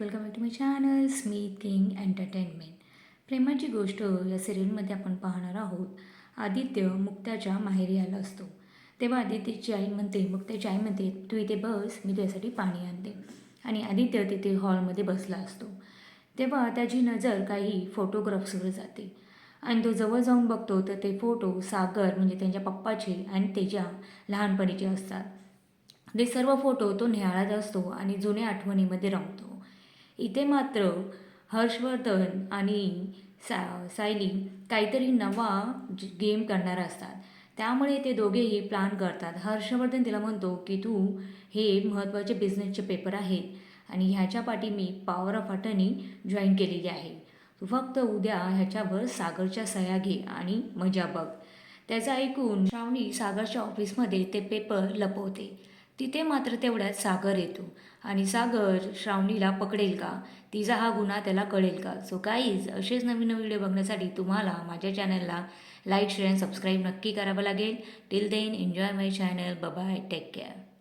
Welcome back to my channel Smith King entertainment प्रेमाची गोष्ट या सिरियलमध्ये आपण पाहणार आहोत. आदित्य मुक्त्याच्या माहेरी आला असतो. तेव्हा आदित्यची आई म्हणते मुक्त्याची आई म्हणते तू इथे बस मी तुझ्यासाठी पाणी आणते. आणि आदित्य तिथे हॉलमध्ये बसला असतो. तेव्हा त्याची नजर काही फोटोग्राफ्सवर जाते. आणि तो जवळ जाऊन बघतो तर ते फोटो सागर म्हणजे त्यांच्या पप्पाचे आणि त्याच्या लहानपणीचे असतात. ते सर्व फोटो तो निहाळत असतो आणि जुन्या आठवणीमध्ये रमतो. इथे मात्र हर्षवर्धन आणि सा सायली काहीतरी नवा ज- गेम करणार असतात. त्यामुळे ते दोघेही प्लॅन करतात. हर्षवर्धन तिला म्हणतो की तू हे महत्त्वाचे बिझनेसचे पेपर आहेत आणि ह्याच्या पाठी मी पॉवर ऑफ अटर्नी जॉईन केलेली आहे. तू फक्त उद्या ह्याच्यावर सागरच्या सह्या घे आणि मजा बघ. त्याचं ऐकून श्रावणी सागरच्या ऑफिसमध्ये ते पेपर लपवते. तिथे मात्र तेवढ्यात सागर येतो. आणि सागर श्रावणीला पकडेल का? तिचा हा गुन्हा त्याला कळेल का? सो काहीच असेच नवीन नवीन व्हिडिओ बघण्यासाठी तुम्हाला माझ्या चॅनलला लाईक शेअर अँड सबस्क्राईब नक्की करावं लागेल. Till then enjoy my channel bye take care